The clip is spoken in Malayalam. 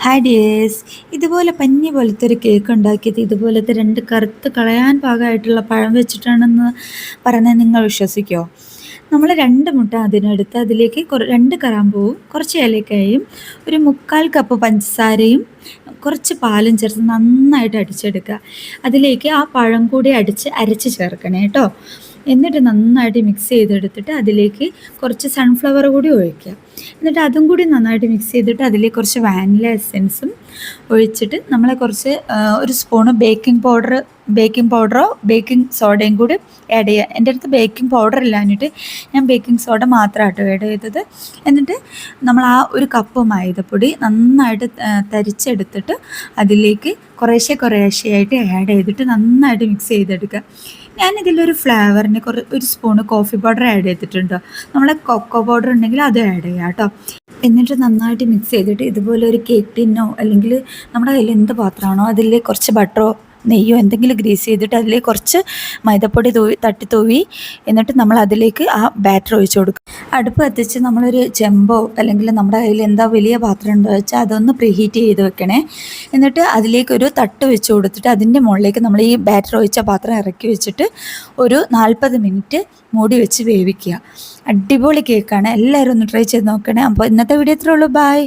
ഹായ് ഡിയേഴ്സ് ഇതുപോലെ പഞ്ഞി പോലത്തെ ഒരു കേക്ക് ഉണ്ടാക്കിയത് ഇതുപോലത്തെ രണ്ട് കറുത്ത് കളയാൻ പാകമായിട്ടുള്ള പഴം വെച്ചിട്ടാണെന്ന് പറഞ്ഞാൽ നിങ്ങൾ വിശ്വസിക്കുമോ നമ്മൾ രണ്ട് മുട്ട അതിനെടുത്ത് അതിലേക്ക് രണ്ട് കറാമ്പൂവും കുറച്ച് ഏലക്കായും ഒരു മുക്കാൽ കപ്പ് പഞ്ചസാരയും കുറച്ച് പാലും ചേർത്ത് നന്നായിട്ട് അടിച്ചെടുക്കുക. അതിലേക്ക് ആ പഴം കൂടി അടിച്ച് അരച്ച് ചേർക്കണേ കേട്ടോ. എന്നിട്ട് നന്നായിട്ട് മിക്സ് ചെയ്തെടുത്തിട്ട് അതിലേക്ക് കുറച്ച് സൺഫ്ലവർ കൂടി ഒഴിക്കുക. എന്നിട്ട് അതും കൂടി നന്നായിട്ട് മിക്സ് ചെയ്തിട്ട് അതിലേക്ക് കുറച്ച് വാനില എസെൻസും ഒഴിച്ചിട്ട് നമ്മളെ കുറച്ച് ഒരു സ്പൂണ് ബേക്കിംഗ് പൗഡർ ബേക്കിംഗ് പൗഡറോ ബേക്കിംഗ് സോഡയും കൂടി ആഡ് ചെയ്യുക. എന്റെ അടുത്ത് ബേക്കിംഗ് പൗഡർ ഇല്ലാഞ്ഞിട്ട് ഞാൻ ബേക്കിംഗ് സോഡ മാത്രമായിട്ട് ആഡ് ചെയ്തത്. എന്നിട്ട് നമ്മൾ ആ ഒരു കപ്പ് മൈദപ്പൊടി നന്നായിട്ട് ആ, തരിച്ചെടുത്തിട്ട് അതിലേക്ക് കുറേശ്ശെ കുറേശ്ശെയായിട്ട് ആഡ് ചെയ്തിട്ട് നന്നായിട്ട് മിക്സ് ചെയ്തെടുക്കുക. ഞാനിതിലൊരു ഫ്ലേവറിന് കുറേ ഒരു സ്പൂണ് കോഫി പൗഡർ ആഡ് ചെയ്തിട്ടുണ്ട്. നമ്മളെ കൊക്കോ പൗഡർ ഉണ്ടെങ്കിൽ അത് ആഡ് ചെയ്യാം കേട്ടോ. എന്നിട്ട് നന്നായിട്ട് മിക്സ് ചെയ്തിട്ട് ഇതുപോലെ ഒരു കേക്ക് ടിന്നോ അല്ലെങ്കിൽ നമ്മുടെ കയ്യിൽ എന്ത് പാത്രമാണോ അതിൽ കുറച്ച് ബട്ടറോ നെയ്യോ എന്തെങ്കിലും ഗ്രീസ് ചെയ്തിട്ട് അതിലേക്ക് കുറച്ച് മൈദപ്പൊടി തൂവി തട്ടി തൂവി എന്നിട്ട് നമ്മൾ അതിലേക്ക് ആ ബാറ്റർ ഒഴിച്ചു കൊടുക്കും. അടുപ്പ് കത്തിച്ച് നമ്മളൊരു ചെമ്പോ അല്ലെങ്കിൽ നമ്മുടെ കയ്യിൽ എന്താ വലിയ പാത്രം ഉണ്ടോ വെച്ചാൽ അതൊന്ന് പ്രീഹീറ്റ് ചെയ്ത് വെക്കണേ. എന്നിട്ട് അതിലേക്ക് ഒരു തട്ട് വെച്ച് കൊടുത്തിട്ട് അതിന്റെ മുകളിലേക്ക് നമ്മൾ ഈ ബാറ്റർ ഒഴിച്ച പാത്രം ഇറക്കി വെച്ചിട്ട് ഒരു നാൽപ്പത് മിനിറ്റ് മൂടി വെച്ച് വേവിക്കുക. അടിപൊളി കേക്കാണ്. എല്ലാവരും ഒന്ന് ട്രൈ ചെയ്ത് നോക്കണേ. അപ്പോൾ ഇന്നത്തെ വീഡിയോ ഇത്രേ ഉള്ളൂ. ബൈ.